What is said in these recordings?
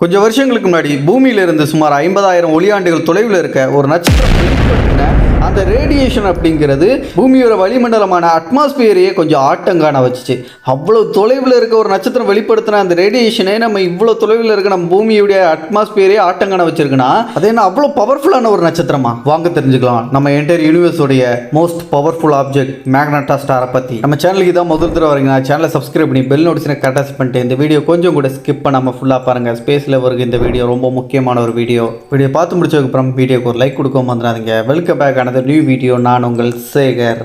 கொஞ்சம் வருஷங்களுக்கு முன்னாடி பூமியிலிருந்து சுமார் ஐம்பதாயிரம் ஒளியாண்டுகள் தொலைவில் இருக்க ஒரு நட்சத்திரம் வெளிப்படுத்தின அந்த ரேடியேஷன் அப்படிங்கிறது பூமியோட வளிமண்டலமான அட்மாஸ்பியரையே கொஞ்சம் ஆட்டங்கான வச்சுச்சு. அவ்வளோ தொலைவில் இருக்க ஒரு நட்சத்திரம் வெளிப்படுத்தின அந்த ரேடியேஷனே நம்ம இவ்வளோ தொலைவில் இருக்க நம்ம பூமியுடைய அட்மாஸ்பியரே ஆட்டங்காண வச்சிருக்குன்னா அது என்ன அவ்வளோ பவர்ஃபுல்லான ஒரு நட்சத்திரமா? வாங்க தெரிஞ்சுக்கலாம். நம்ம என்டையர் யூனிவர்ஸோடைய மோஸ்ட் பவர்ஃபுல் ஆப்ஜெக்ட் மேக்னட்டா ஸ்டாரை பற்றி நம்ம சேனலுக்கு தான் முதல் தடவை வரீங்கன்னா சேனலை சப்ஸ்கிரைப் பண்ணி பெல் நோட்டிஸனை கரெக்டாக பண்ணிட்டு இந்த வீடியோ கொஞ்சம் கூட ஸ்கிப் பண்ணாமல் ஃபுல்லாக பாருங்கள் ஸ்பேஸில் வருக இந்த வீடியோ ரொம்ப முக்கியமான ஒரு வீடியோ வீடியோ பார்த்து முடிச்சதுக்கப்புறம் வீடியோக்கு ஒரு லைக் கொடுக்க வந்துடாதீங்க வெல்கம் பேக் ஆனது நியூ வீடியோ நான் உங்கள் சேகர்.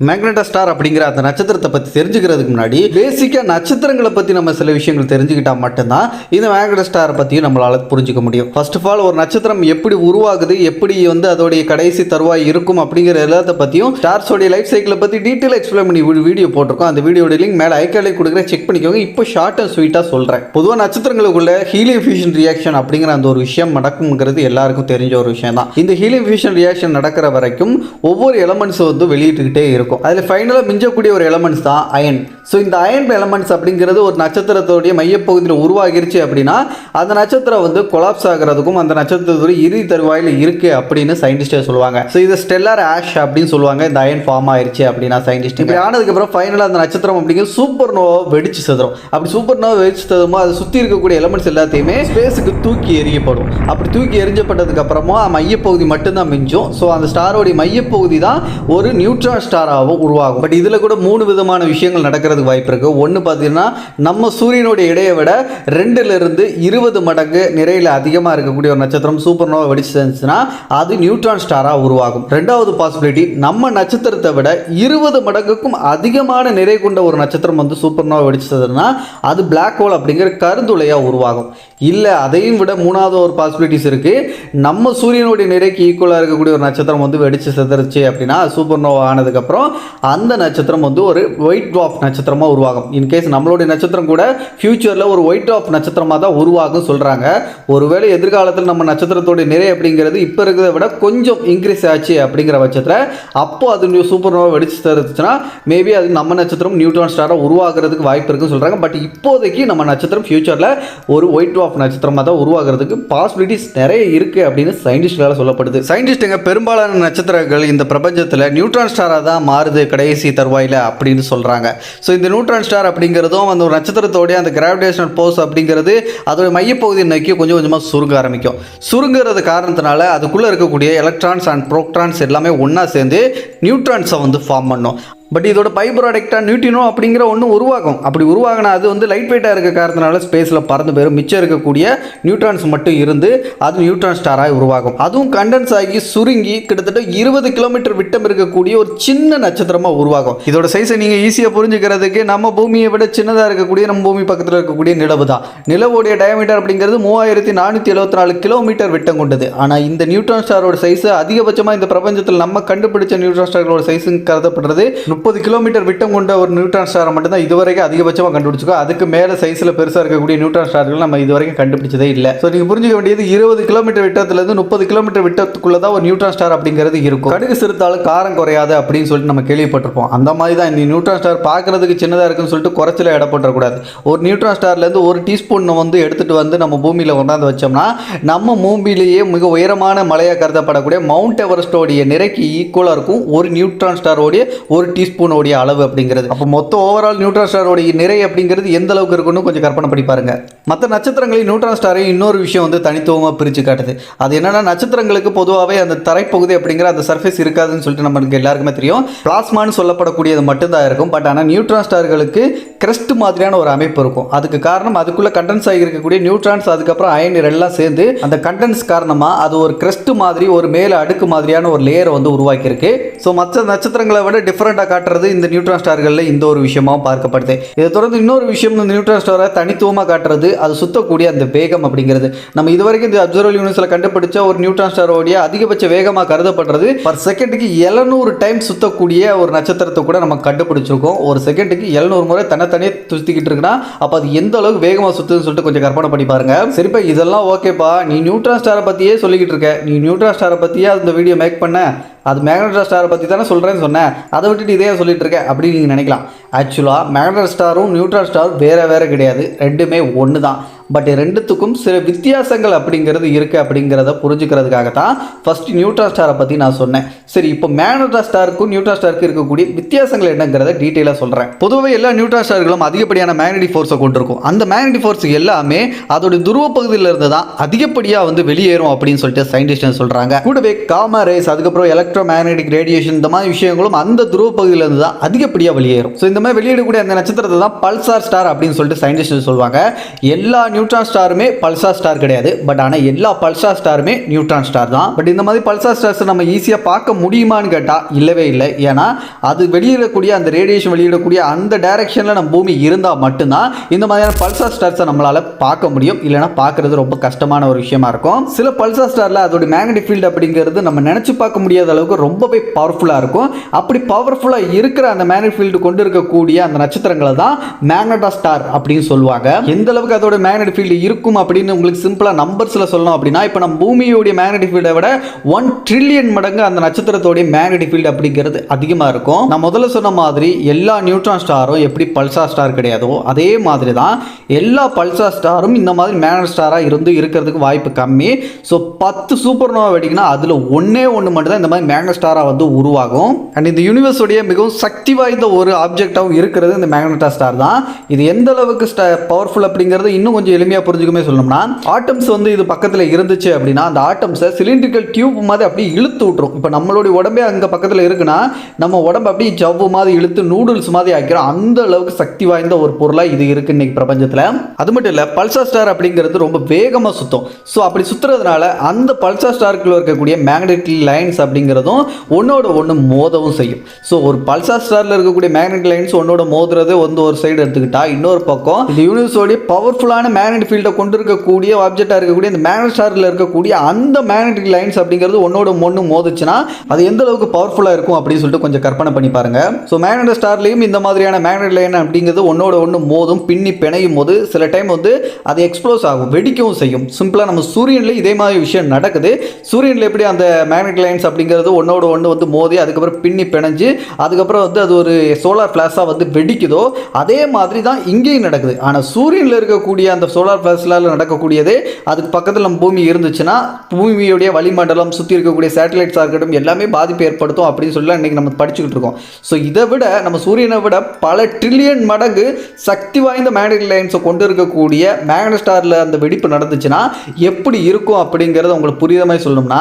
மேக்னட்டா ஸ்டார் அப்படிங்கிற அந்த நட்சத்திரத்தை பற்றி தெரிஞ்சுக்கிறதுக்கு முன்னாடி பேசிக்காக நட்சத்திரங்களை பற்றி நம்ம சில விஷயங்கள் தெரிஞ்சுக்கிட்டால் மட்டும்தான் இந்த மேக்னட்டா ஸ்டாரை பற்றியும் நம்மளால் புரிஞ்சுக்க முடியும். ஃபர்ஸ்ட் ஆஃப் ஆல் ஒரு நட்சத்திரம் எப்படி உருவாகுது எப்படி வந்து அதோடைய கடைசி தருவாய் இருக்கும் அப்படிங்கிற எல்லாத்த பற்றியும் ஸ்டார்ஸோடைய லைஃப் சைக்கிளை பற்றி டீட்டெயில் எக்ஸ்பிளைன் பண்ணி வீடியோ போட்டிருக்கோம். அந்த வீடியோட லிங்க் மேலே ஐக்காலே கொடுக்குறேன். செக் பண்ணிக்கோங்க. இப்போ ஷார்ட் அண்ட் ஸ்வீட்டாக சொல்கிறேன் பொதுவாக நட்சத்திரங்களுக்குள்ள ஹீலியம் ஃபியூஷன் ரியாக்ஷன் அப்படிங்கிற அந்த ஒரு விஷயம் நடக்குங்கிறது எல்லாருக்கும் தெரிஞ்ச ஒரு விஷயம் தான் இந்த ஹீலியம் ஃபியூஷன் ரியாக்ஷன் நடக்கிற வரைக்கும் ஒவ்வொரு எலமெண்ட்ஸும் வந்து வெளியிட்டுக்கிட்டே இருக்கும். அதில் ஃபைனலாக மிஞ்சக்கூடிய ஒரு எலமெண்ட்ஸ் தான் அயன் ஸோ இந்த அயன் எலமெண்ட்ஸ் அப்படிங்கிறது ஒரு நட்சத்திரத்தோடைய மையப்பகுதியில் உருவாகிருச்சு அப்படின்னா அந்த நட்சத்திரம் வந்து கொலாப்ஸ் ஆகிறதுக்கும் அந்த நட்சத்திரத்துடைய இறுதி தருவாயில் இருக்குது அப்படின்னு சயின்டிஸ்டே சொல்லுவாங்க. ஸோ இது ஸ்டெல்லார் ஆஷ் அப்படின்னு சொல்லுவாங்க. இந்த அயன் ஃபார்ம் ஆயிருச்சு அப்படின்னா சயின்டிஸ்ட் இப்படி ஆனதுக்கப்புறம் ஃபைனலாக அந்த நட்சத்திரம் அப்படிங்கிறது சூப்பர் நோவா வெடிச்சு சதுரும் அப்படி சூப்பர் நோவா வெடிச்சு செதுமோ அதை சுற்றி இருக்கக்கூடிய எலமெண்ட்ஸ் எல்லாத்தையுமே ஸ்பேஸுக்கு தூக்கி எரியப்படும் அப்படி தூக்கி எரிஞ்சப்பட்டதுக்கப்புறமா மையப்பகுதி மட்டும்தான் மிஞ்சும். ஸோ அந்த ஸ்டாரோடைய மையப்பகுதி தான் ஒரு நியூட்ரான் ஸ்டாராகவும் உருவாகும். பட் இதில் கூட மூணு விதமான விஷயங்கள் நடக்கிறதுக்கு வாய்ப்பு இருக்குது ஒன்று பார்த்தீங்கன்னா நம்ம சூரியனுடைய இடையை விட ரெண்டுலேருந்து இருபது மடங்கு நிறையில் அதிகமாக இருக்கக்கூடிய ஒரு நட்சத்திரம் சூப்பர் நோவா வெடிச்சு செஞ்சுன்னா அது நியூட்ரான் ஸ்டாராக உருவாகும். ரெண்டாவது பாசிபிலிட்டி நம்ம நட்சத்திரத்தை விட இருபது மடங்குக்கும் அதிகமான நிறை கொண்ட ஒரு நட்சத்திரம் வந்து சூப்பர் நோவா வெடிச்சதுன்னா அது பிளாக் ஹோல் அப்படிங்கிற கருந்துளையாக உருவாகும். இல்லை அதையும் விட மூணாவது ஒரு பாசிபிலிட்டிஸ் இருக்குது நம்ம சூரியனுடைய நிறைக்கு ஈக்குவலாக இருக்கக்கூடிய ஒரு நட்சத்திரம் வந்து வெடிச்சு செதறிச்சு அப்படின்னா சூப்பர் நோவா ஆனதுக்கப்புறம் அந்த நட்சத்திரம் வந்து ஒரு ஒயிட் ட்ராப் நட்சத்திரமாக உருவாகும். இன்கேஸ் நம்மளுடைய நட்சத்திரம் கூட ஃப்யூச்சரில் ஒரு ஒயிட் ட்ராப் நட்சத்திரமாக தான் உருவாகும் சொல்கிறாங்க ஒருவேளை எதிர்காலத்தில் நம்ம நட்சத்திரத்தோடைய நிறை அப்படிங்கிறது இப்போ இருக்கிறத விட கொஞ்சம் இன்க்ரீஸ் ஆச்சு அப்படிங்கிற பட்சத்தில் அப்போ அது சூப்பர் நோவா வெடிச்சு தருச்சுன்னா மேபி அது நம்ம நட்சத்திரம் நியூட்ரான் ஸ்டாராக உருவாகிறதுக்கு வாய்ப்பு இருக்குன்னு சொல்கிறாங்க பட் இப்போதைக்கு நம்ம நட்சத்திரம் ஃப்யூச்சரில் ஒரு ஒயிட் ட்ராப் நட்சத்திரமாக தான் உருவாகிறதுக்கு பாசிபிலிட்டிஸ் நிறைய இருக்குது அப்படின்னு சயின்டிஸ்ட்களால் சொல்லப்படுது. சயின்டிஸ்ட்டுங்க பெரும்பாலான நட்சத்திரங்கள் இந்த பிரபஞ்சத்தில் நியூட்ரான் ஸ்டாராக தான் மாறுது கடைசி தருவாயில் அப்படின்னு சொல்கிறாங்க ஸோ இந்த நியூட்ரான் ஸ்டார் அப்படிங்கிறதும் அந்த ஒரு நட்சத்திரத்தோடைய அந்த கிராவிடேஷனல் போர்ஸ் அப்படிங்கிறது அதோட மையப்பகுதியை நோக்கி கொஞ்சம் கொஞ்சமாக சுருங்க ஆரம்பிக்கும். சுருங்கிறது காரணத்தினால அதுக்குள்ளே இருக்கக்கூடிய எலக்ட்ரான்ஸ் அண்ட் ப்ரோக்ட்ரான்ஸ் எல்லாமே ஒன்றா சேர்ந்து நியூட்ரான்ஸை வந்து ஃபார்ம் பண்ணும். பட் இதோட பை ப்ராடக்டாக நியூட்டினோ அப்படிங்கிற ஒன்று உருவாகும். அப்படி உருவாகினா அது வந்து லைட் வெயிட்டாக இருக்க காரணத்தினால ஸ்பேஸில் பறந்து போயிடும் மிச்சம் இருக்கக்கூடிய நியூட்ரான்ஸ் மட்டும் இருந்து அது நியூட்ரான் ஸ்டாராக உருவாகும். அதுவும் கண்டென்ஸ் ஆகி சுருங்கி கிட்டத்தட்ட இருபது கிலோமீட்டர் விட்டம் இருக்கக்கூடிய ஒரு சின்ன நட்சத்திரமாக உருவாகும். இதோட சைஸை நீங்கள் ஈஸியாக புரிஞ்சுக்கிறதுக்கு நம்ம பூமியை விட சின்னதாக இருக்கக்கூடிய நம்ம பூமி பக்கத்தில் இருக்கக்கூடிய நிலவு தான். நிலவுடைய டயமீட்டர் அப்படிங்கிறது மூவாயிரத்தி நானூற்றி எழுபத்தி நாலு கிலோமீட்டர் விட்டம் கொண்டது. ஆனால் இந்த நியூட்ரான் ஸ்டாரோட சைஸ் அதிகபட்சமாக இந்த பிரபஞ்சத்தில் நம்ம கண்டுபிடிச்ச நியூட்ரான் ஸ்டாரோட சைஸுங்க கருதப்படுறது முப்பது கிலோமீட்டர் விட்டம் கொண்ட ஒரு நியூட்ரான் ஸ்டாரை மட்டும்தான் இதுவரைக்கும் அதிகபட்சமாக கண்டுபிடிச்சிக்கோ அதுக்கு மேலே சைஸில் பெருசாக இருக்கக்கூடிய நியூட்ரான் ஸ்டார்கள் நம்ம இதுவரைக்கும் கண்டுபிடிச்சதே இல்லை. ஸோ நீங்கள் புரிஞ்சுக்க வேண்டியது இருபது கிலோமீட்டர் விட்டத்துலேருந்து முப்பது கிலோமீட்டர் விட்டத்துக்குள்ள தான் ஒரு நியூட்ரான் ஸ்டார் அப்படிங்கிறது இருக்கும். கடுகு சிறுத்தாலும் காரம் குறையாது அப்படின்னு சொல்லிட்டு நம்ம கேள்விப்பட்டிருப்போம். அந்த மாதிரி தான் இந்த நியூட்ரான் ஸ்டார் பார்க்கறதுக்கு சின்னதாக இருக்குன்னு சொல்லிட்டு குறைச்சல இட போட்டுறக்கூடாது. ஒரு நியூட்ரான் ஸ்டார்லேருந்து ஒரு டீஸ்பூன் வந்து எடுத்துகிட்டு வந்து நம்ம பூமியில் கொண்டாந்து வச்சோம்னா நம்ம பூமியிலேயே மிக உயரமான மலையாக கருதப்படக்கூடிய மவுண்ட் எவரெஸ்டோடைய நிறைக்கு ஈக்குவலாக இருக்கும். ஒரு நியூட்ரான் ஸ்டாரோடைய ஒரு டீ டீஸ்பூனோடைய அளவு அப்படிங்கிறது. அப்போ மொத்த ஓவரால் நியூட்ரான் ஸ்டாரோடைய நிறை அப்படிங்கிறது எந்த அளவுக்கு இருக்குன்னு கொஞ்சம் கற்பனை பண்ணி பாருங்க. மற்ற நட்சத்திரங்களில் நியூட்ரான் ஸ்டாரையும் இன்னொரு விஷயம் வந்து தனித்துவமாக பிரித்து காட்டுது. அது என்னன்னா நட்சத்திரங்களுக்கு பொதுவாகவே அந்த தரைப்பகுதி அப்படிங்கிற அந்த சர்ஃபேஸ் இருக்காதுன்னு சொல்லிட்டு நமக்கு எல்லாருக்குமே தெரியும். பிளாஸ்மான்னு சொல்லப்படக்கூடியது மட்டும்தான் இருக்கும். பட் ஆனால் நியூட்ரான் ஸ்டார்களுக்கு கிரஸ்ட் மாதிரியான ஒரு அமைப்பு இருக்கும். அதுக்கு காரணம் அதுக்குள்ளே கண்டென்ஸ் ஆகி இருக்கக்கூடிய நியூட்ரான்ஸ் அதுக்கப்புறம் அயன் எல்லாம் சேர்ந்து அந்த கண்டென்ஸ் காரணமாக அது ஒரு கிரஸ்ட் மாதிரி ஒரு மேலே அடுக்கு மாதிரியான ஒரு லேயரை வந்து உருவாக்கியிருக்கு. ஸோ மற்ற நட்சத்திரங்களை விட டிஃப்ரெண்ட்டாக காட்டுறது இந்த நியூட்ரான் ஸ்டார்களில் இந்த ஒரு விஷயமாகவும் பார்க்கப்படுது. இதை தொடர்ந்து இன்னொரு விஷயம் இந்த நியூட்ரான் ஸ்டாரை தனித்துவமாக காட்டுறது அது சுத்தக்கூடிய அந்த வேகம் அப்படிங்கிறது. நம்ம இதுவரைக்கும் இந்த அப்சர்வல் யூனிவர்ஸில் கண்டுபிடிச்ச ஒரு நியூட்ரான் ஸ்டாரோடைய அதிகபட்ச வேகமாக கருதப்படுறது பர் செகண்டுக்கு எழுநூறு டைம் சுத்தக்கூடிய ஒரு நட்சத்திரத்தை கூட நம்ம கண்டுபிடிச்சிருக்கோம். ஒரு செகண்டுக்கு எழுநூறு முறை தன்னைத்தனியே சுற்றிக்கிட்டு இருக்குன்னா அப்போ அது எந்த அளவுக்கு வேகமாக சுற்றுன்னு சொல்லிட்டு கொஞ்சம் கற்பனை பண்ணி பாருங்க. சரிப்பா இதெல்லாம் ஓகேப்பா நீ நியூட்ரான் ஸ்டாரை பற்றியே சொல்லிக்கிட்டு இருக்க. நீ நியூட்ரான் ஸ்டாரை பற்றியே அந்த வீடியோ மேக் பண்ண. அது மேக்னட்டா ஸ்டாரை பற்றி தானே சொல்கிறேன்னு சொன்னேன். அதை விட்டுட்டு இதே சொல்லிட்டு இருக்கேன். அப்படின்னு நீங்கள் நினைக்கலாம். ஆக்சுவலாக மேக்னட்டா ஸ்டாரும் நியூட்ரான் ஸ்டாரும் வேறு வேறு கிடையாது. ரெண்டுமே ஒன்று தான் பட் ரெண்டுத்துக்கும் சில வித்தியாசங்கள் அப்படிங்கிறது இருக்குது அப்படிங்கிறத புரிஞ்சுக்கிறதுக்காக தான் ஃபஸ்ட்டு நியூட்ரான் ஸ்டாரை பற்றி நான் சொன்னேன். சரி இப்போ மேக்னட்டா ஸ்டாருக்கும் நியூட்ரான் ஸ்டாருக்கு இருக்கக்கூடிய வித்தியாசங்கள் என்னங்கிறத டீட்டெயிலாக சொல்கிறேன் பொதுவாக எல்லா நியூட்ரான் ஸ்டார்களும் அதிகப்படியான மேக்னெட்டிக் ஃபோர்ஸை கொண்டிருக்கும். அந்த மேக்னெட்டிக் ஃபோர்ஸ் எல்லாமே அதோட துருவ பகுதியிலிருந்து தான் அதிகப்படியாக வந்து வெளியேறும் அப்படின்னு சொல்லிட்டு சயின்டிஸ்ட் சொல்கிறாங்க கூடவே காமா ரேஸ் அதுக்கப்புறம் எலக்ட்ரோ மேக்னெட்டிக் ரேடியேஷன் இந்த மாதிரி விஷயங்களும் அந்த துருவ பகுதியிலிருந்து தான் அதிகப்படியாக வெளியேறும். ஸோ இந்த மாதிரி வெளியிடக்கூடிய அந்த நட்சத்திரத்தை தான் பல்சார் ஸ்டார் அப்படின்னு சொல்லிட்டு சயின்டிஸ்ட் சொல்லுவாங்க. எல்லா நியூட்ரான் ஸ்டாருமே பல்சார் ஸ்டார் கிடையாது. பட் ஆனால் எல்லா பல்சார் ஸ்டாருமே நியூட்ரான் ஸ்டார் தான். பட் இந்த மாதிரி பல்சார் ஸ்டார்ஸ் நம்ம ஈஸியாக பார்க்க முடியுமான்னு கேட்டால் இல்லவே இல்லை. ஏன்னா அது வெளியிடக்கூடிய அந்த ரேடியேஷன் வெளியிடக்கூடிய அந்த டைரக்ஷனில் நம்ம பூமி இருந்தால் மட்டும்தான் இந்த மாதிரியான பல்சார் ஸ்டார்ஸை நம்மளால் பார்க்க முடியும். இல்லைன்னா பார்க்குறது ரொம்ப கஷ்டமான ஒரு விஷயமா இருக்கும். சில பல்சார் ஸ்டாரில் அதோட மேக்னெட்டிக் ஃபீல்டு அப்படிங்கிறது நம்ம நினச்சி பார்க்க முடியாத அளவுக்கு ரொம்பவே பவர்ஃபுல்லாக இருக்கும். அப்படி பவர்ஃபுல்லாக இருக்கிற அந்த மேக்னெட் ஃபீல்டு கொண்டு இருக்கக்கூடிய அந்த நட்சத்திரங்களை தான் மேக்னட்டா ஸ்டார் அப்படின்னு சொல்லுவாங்க. எந்த அளவுக்கு அதோட மேக்னெட் ஃபீல்டு இருக்கும் அப்படின்னு உங்களுக்கு சிம்பிளாக நம்பர்ஸில் சொல்லணும் அப்படின்னா இப்போ நம்ம பூமியோடைய மேக்னெட்டிக் ஃபீல்டை விட ஒன் ட்ரில்லியன் மடங்கு அந்த நட்சத்திரத்தோடைய மேக்னெட்டிக் ஃபீல்டு அப்படிங்கிறது அதிகமாக இருக்கும். நான் முதல்ல சொன்ன மாதிரி எல்லா நியூட்ரான் ஸ்டாரும் எப்படி பல்சா ஸ்டார் கிடையாதோ அதே மாதிரி தான் எல்லா பல்சா ஸ்டாரும் இந்த மாதிரி மேக்னட் ஸ்டாராக இருந்து இருக்கிறதுக்கு வாய்ப்பு கம்மி. ஸோ பத்து சூப்பர் நோவா வெடிக்குன்னா அதில் ஒன்றே ஒன்று மட்டும் தான் இந்த மாதிரி மேக்னஸ்டாராக வந்து உருவாகும். அண்ட் இந்த யூனிவர்ஸுடைய மிகவும் சக்தி வாய்ந்த ஒரு ஆப்ஜெக்டாகவும் இருக்கிறது இந்த மேக்னட்டா ஸ்டார் தான். இது எந்த அளவுக்கு பவர்ஃபுல் அப்படிங்கிறது இன்னும் கொஞ்சம் எளிமையாக புரிஞ்சுக்கமே சொல்லணும்னா ஆட்டம்ஸ் வந்து இது பக்கத்தில் இருந்துச்சு அப்படின்னா அந்த ஆட்டம்ஸை சிலிண்ட்ரிக்கல் டியூப் மாதிரி அப்படியே இழுத்து விட்டுரும். இப்போ நம்மளுடைய உடம்பே அங்கே பக்கத்தில் இருக்குன்னா நம்ம உடம்பு அப்படியே ஜவ்வு மாதிரி இழுத்து நூடுல்ஸ் மாதிரி ஆக்கிறோம் அந்த அளவுக்கு சக்தி வாய்ந்த ஒரு பொருளாக இது இருக்குது இன்னைக்கு பிரபஞ்சத்தில். அது மட்டும் இல்லை பல்சா ஸ்டார் அப்படிங்கிறது ரொம்ப வேகமாக சுத்தும். ஸோ அப்படி சுற்றுறதுனால அந்த பல்சா ஸ்டாருக்குள்ள இருக்கக்கூடிய மேக்னெட்டிக் லைன்ஸ் அப்படிங்கிறதும் ஒன்னோட ஒன்று மோதவும் செய்யும். ஸோ ஒரு பல்சா ஸ்டாரில் இருக்கக்கூடிய மேக்னெட் லைன்ஸ் ஒன்னோட மோதுறது வந்து ஒரு சைடு எடுத்துக்கிட்டா இன்னொரு பக்கம் இந்த யூனிவர்ஸோடைய பவர்ஃபுல்லான மேக்னெட் ஃபீல்டை கொண்டு இருக்கக்கூடிய ஆப்ஜெக்டாக இருக்கக்கூடிய இந்த மேக்னெட் ஸ்டாரில் இருக்கக்கூடிய அந்த மேக்னெட்டிக் லைன்ஸ் அப்படிங்கிறது ஒன்னோட ஒன்று மோதுச்சுன்னா அது எந்த அளவுக்கு பவர்ஃபுல்லாக இருக்கும் அப்படின்னு சொல்லிட்டு கொஞ்சம் கற்பனை பண்ணி பாருங்க. ஸோ மேக்னெட் ஸ்டார்லையும் இந்த மாதிரியான மேக்னெட் லைன் அப்படிங்கிறது ஒன்னோட ஒன்று மோதும் பின்னி பிணையும் போது சில டைம் வந்து அது எக்ஸ்ப்ளோஸ் ஆகும் வெடிக்கவும் செய்யும். சிம்பிளாக நம்ம சூரியனில் இதே மாதிரி விஷயம் நடக்குது. சூரியனில் எப்படி அந்த மேக்னெட் லைன்ஸ் அப்படிங்கிறது ஒன்றோட ஒன்று வந்து மோதி அதுக்கப்புறம் பின்னி பிணைஞ்சு அதுக்கப்புறம் வந்து அது ஒரு சோலார் ஃப்ளாஷாக வந்து வெடிக்குதோ அதே மாதிரி தான் இங்கேயும் நடக்குது. ஆனால் சூரியனில் இருக்கக்கூடிய அந்த சோலார் ஃப்ளாஷில் நடக்கக்கூடியதே அதுக்கு பக்கத்தில் நம்ம பூமி இருந்துச்சுன்னா பூமியுடைய வளிமண்டலம் சுற்றி இருக்கக்கூடிய சேட்டலைட்ஸாக இருக்கட்டும் எல்லாமே பாதிப்பு ஏற்படுத்தும் அப்படின்னு சொல்லி இன்றைக்கி நம்ம படிச்சுக்கிட்டு இருக்கோம். ஸோ இதை விட நம்ம சூரியனை விட பல ட்ரில்லியன் மடங்கு சக்தி வாய்ந்த மேக்னெட்டிக் லைன்ஸை கொண்டு இருக்கக்கூடிய மேக்னட் ஸ்டாரில் அந்த வெடிப்பு நடந்துச்சுன்னா எப்படி இருக்கும் அப்படிங்கிறத உங்களுக்கு புரியுற மாதிரி சொல்லணும்னா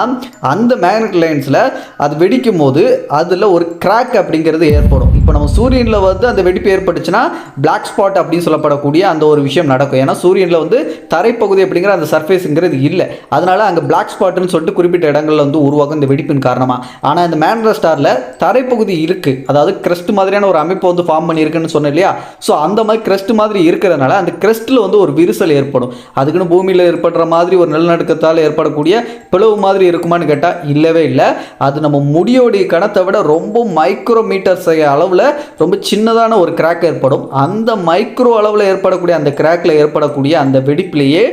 அந்த மேக்னெட் லைன்ஸில் அது வெடிக்கும் போது அதில் ஒரு கிராக் அப்படிங்கிறது ஏற்படும். இப்போ நம்ம சூரியனில் வந்து அந்த வெடிப்பு ஏற்பட்டுச்சுன்னா பிளாக் ஸ்பாட் அப்படின்னு சொல்லப்படக்கூடிய அந்த ஒரு விஷயம் நடக்கும். ஏன்னா சூரியனில் வந்து தரைப்பகுதி அப்படிங்கிற அந்த சர்ஃபேஸுங்கிறது இல்லை. அதனால் அங்கே பிளாக் ஸ்பாட்னு சொல்லிட்டு குறிப்பிட்ட இடங்கள்ல வந்து உருவாகும் இந்த வெடிப்பின் காரணமாக ஆனால் இந்த மேக்னட் ஸ்டாரில் தரைப்பகுதி இருக்குது அதாவது கிரஸ்ட் மாதிரியான ஒரு அமைப்பு வந்து ஃபார்ம் பண்ணியிருக்குன்னு சொன்னேன் இல்லையா? ஸோ அந்த மாதிரி கிரஸ்ட் மாதிரி இருக்கிறதுனால அந்த கிரஸ்ட்டில் வந்து ஒரு விரிசல் ஏற்படும். அதுக்குன்னு பூமியில் ஏற்படுற மாதிரி ஒரு நிலநடுக்கத்தால் ஏற்படக்கூடிய பிளவு மாதிரி இருக்குமான்னு கேட்டால் இல்லவே இல்லை. அது நம்ம முடியோடைய கணத்தை விட ரொம்ப மைக்ரோமீட்டர்ஸ் அளவில் ரொம்ப சின்னதான ஒரு கிராக் ஏற்படும். அந்த மைக்ரோ அளவில் ஏற்படக்கூடிய அந்த கிராக்கில் ஏற்படக்கூடிய அந்த வெடிப்பிலேயே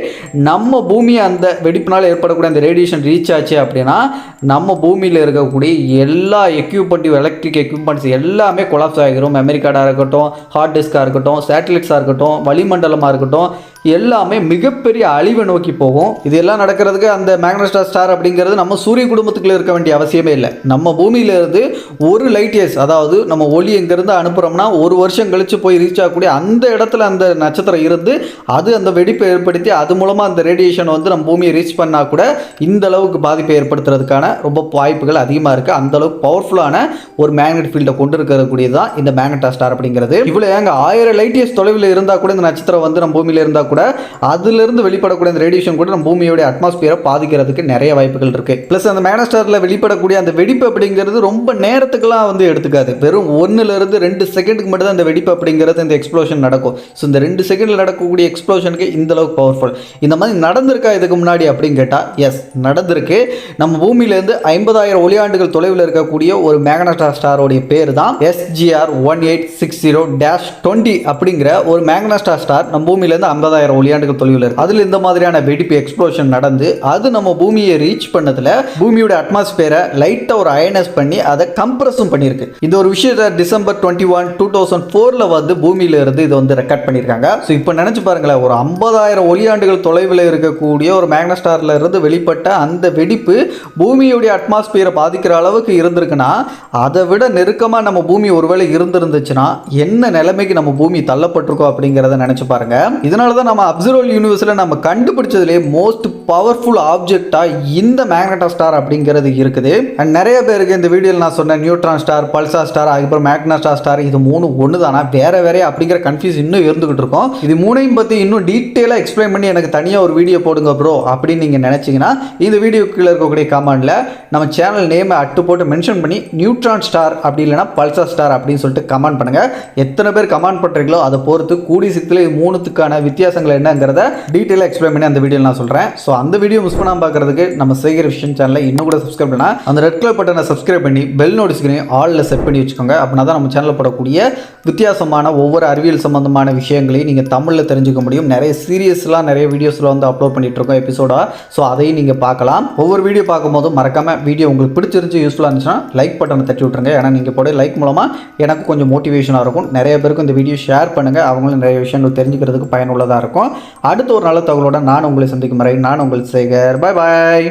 நம்ம பூமி அந்த வெடிப்பினால் ஏற்படக்கூடிய அந்த ரேடியேஷன் ரீச் ஆச்சு அப்படின்னா நம்ம பூமியில் இருக்கக்கூடிய எல்லா எக்யூப்மெண்ட் எலக்ட்ரிக் எக்யூப்மெண்ட்ஸ் எல்லாமே கொலாப்ஸ் ஆகிரும். மெமரி கார்டாக இருக்கட்டும் ஹார்ட் டிஸ்காக இருக்கட்டும் சேட்டலைட்ஸாக இருக்கட்டும் வளிமண்டலமாக இருக்கட்டும். எல்லாமே மிகப்பெரிய அழிவை நோக்கி போகும். இது எல்லாம் நடக்கிறதுக்கு அந்த மேக்னஸ்டார் ஸ்டார் அப்படிங்கிறது நம்ம சூரிய குடும்பத்துக்குள்ள இருக்க வேண்டிய அவசியமே இல்லை. நம்ம பூமியிலேருந்து ஒரு லைட் இயர்ஸ் அதாவது நம்ம ஒளி எங்கேருந்து அனுப்புகிறோம்னா ஒரு வருஷம் கழிச்சு போய் ரீச் ஆகக்கூடிய அந்த இடத்துல அந்த நட்சத்திரம் இருந்து அது அந்த வெடிப்பை ஏற்படுத்தி அது மூலமாக அந்த ரேடியேஷன் வந்து நம்ம பூமியை ரீச் பண்ணால் கூட இந்த அளவுக்கு பாதிப்பை ஏற்படுத்துறதுக்கான ரொம்ப வாய்ப்புகள் அதிகமாக இருக்குது அந்த அளவுக்கு பவர்ஃபுல்லான ஒரு மேக்னெட் ஃபீல்டை கொண்டு இருக்கக்கூடியது தான் இந்த மேக்னட்டா ஸ்டார் அப்படிங்கிறது. இவ்வளோ ஏங்க ஆயிரம் லைட் இயர்ஸ் தொலைவில் இருந்தால் கூட இந்த நட்சத்திரம் வந்து நம்ம பூமியில் இருந்தால் கூட அதுலேருந்து வெளிப்படக்கூடிய அந்த ரேடியேஷன் கூட நம்ம பூமியோட அட்மாஸ்பியரை பாதிக்கிறதுக்கு நிறைய வாய்ப்புகள் இருக்குது ப்ளஸ் அந்த மேனஸ்டாரில் வெளிப்படக்கூடிய அந்த வெடிப்பு அப்படிங்கிறது ரொம்ப நேரத்துக்குலாம் வந்து எடுத்துக்காது. வெறும் ஒன்றுலேருந்து ரெண்டு செகண்டுக்கு மட்டும் தான் அந்த வெடிப்பு அப்படிங்கிறது இந்த எக்ஸ்ப்ளோஷன் நடக்கும். ஸோ இந்த ரெண்டு செகண்டில் நடக்கக்கூடிய எக்ஸ்ப்ளோஷனுக்கு இந்த அளவுக்கு பவர்ஃபுல் இந்த மாதிரி நடந்திருக்கா இதுக்கு முன்னாடி அப்படின்னு கேட்டால் எஸ் நடந்திருக்கு. நம்ம பூமியிலேருந்து ஐம்பதாயிரம் ஒளியாண்டுகள் தொலைவில் இருக்கக்கூடிய ஒரு மேக்னஸ்டார் ஸ்டாரோடைய பேர் தான் SGR one eight six zero dash twenty அப்படிங்கிற ஒரு மேக்னஸ்டார் ஸ்டார் நம்ம பூமியிலேருந்து ஐம்பதாயிரம் ஒளியாண்டுகள் தொலைவில் இருக்கு. அதில் இந்த மாதிரியான வெடிப்பு எக்ஸ்ப்ளோஷன் நடந்து அது நம்ம பூமியை ரீச் பண்ணதுல பூமியோட அட்மாஸ்பியரை லைட்டாக ஒரு அயனஸ் பண்ணி அதை கம்ப்ரஸும் பண்ணியிருக்கு. இந்த ஒரு விஷயத்தை December twenty one two thousand ஃபோரில் வந்து பூமியில இருந்து இதை வந்து ரெக்கார்ட் பண்ணியிருக்காங்க. ஸோ இப்போ நினச்சி பாருங்களேன் ஒரு ஐம்பதாயிரம் ஒளியாண்டுகள் தொலைவில் இருக்கக்கூடிய ஒரு மேக்னஸ்டாரில் இருந்து வெளிப்பட்ட அந்த வெடிப்பு பூமியுடைய அட்மாஸ்பியரை பாதிக்கிற அளவுக்கு இருந்திருக்குன்னா அதை விட நெருக்கமாக நம்ம பூமி ஒருவேளை இருந்திருந்துச்சுன்னா என்ன நிலைமைக்கு நம்ம பூமி தள்ளப்பட்டிருக்கோம் அப்படிங்கிறத நினச்சி பாருங்க. இதனால தான் நம்ம அப்சர்வல் யூனிவர்ஸில் நம்ம கண்டுபிடிச்சதுலேயே மோஸ்ட் பவர்ஃபுல் ஆப்ஜெக்டாக இந்த மேக்னட்டா ஸ்டார் அப்படிங்கிறது இருக்குது. அண்ட் நிறைய பேருக்கு இந்த வீடியோவில் நான் சொன்ன நியூட்ரான் ஸ்டார் பல்சா ஸ்டார் அதுக்கப்புறம் மேக்னஸ்டா ஸ்டார் இது மூணு ஒன்று தானா வேற வேறே அப்படிங்கிற கன்ஃபியூஸ் இன்னும் இருந்துகிட்டு இருக்கோம். இது மூணையும் பற்றி இன்னும் டீட்டெயிலாக எக்ஸ்பிளைன் பண்ணி எனக்கு தனியாக ஒரு வீடியோ போடுங்க ப்ரோ அப்படின்னு நீங்கள் நினச்சிங்கன்னா இந்த வீடியோ கீழே இருக்கக்கூடிய கமெண்டில் நம்ம சேனல் நேமை அட்டு போட்டு மென்ஷன் பண்ணி நியூட்ரான் ஸ்டார் அப்படி இல்லைனா பல்சா ஸ்டார் அப்படின்னு சொல்லிட்டு கமெண்ட் பண்ணுங்கள் எத்தனை பேர் கமெண்ட் பண்ணுறீங்களோ அதை பொறுத்து கூடி சித்தில் இது மூணுத்துக்கான வித்தியாசம் வித்தியாசங்கள் என்னங்கிறத டீட்டெயிலாக எக்ஸ்பிளைன் பண்ணி அந்த வீடியோ நான் சொல்கிறேன் ஸோ அந்த வீடியோ மிஸ் பண்ணாமல் பார்க்குறதுக்கு நம்ம சேகர் விஷன் சேனலை இன்னும் கூட சப்ஸ்கிரைப் பண்ணால் அந்த ரெட் கலர் பட்டனை சப்ஸ்கிரைப் பண்ணி பெல் நோட்டிஸ்களையும் ஆலில் செட் பண்ணி வச்சுக்கோங்க. அப்படின்னா தான் நம்ம சேனலில் போடக்கூடிய வித்தியாசமான ஒவ்வொரு அறிவியல் சம்பந்தமான விஷயங்களையும் நீங்கள் தமிழில் தெரிஞ்சுக்க முடியும். நிறைய சீரியஸ்லாம் நிறைய வீடியோஸில் வந்து அப்லோட் பண்ணிட்டு இருக்கோம் எபிசோடாக ஸோ அதையும் நீங்கள் பார்க்கலாம். ஒவ்வொரு வீடியோ பார்க்கும்போதும் மறக்காம வீடியோ உங்களுக்கு பிடிச்சிருந்து யூஸ்ஃபுல்லாக இருந்துச்சுன்னா லைக் பட்டனை தட்டி விட்ருங்க ஏன்னா நீங்கள் போட லைக் மூலமாக எனக்கு கொஞ்சம் மோட்டிவேஷனாக இருக்கும். நிறைய பேருக்கு இந்த வீடியோ ஷேர் பண்ணுங்கள் அவங்களும் நிறைய விஷயங்கள் தெரிஞ்சுக்கிறதுக்கு பயனுள்ளதாக இருக்கும். அடுத்த ஒரு நல்ல தகவலோட நான் உங்களை சந்திக்கும் வரை நான் உங்கள் சேகர். பாய் பாய்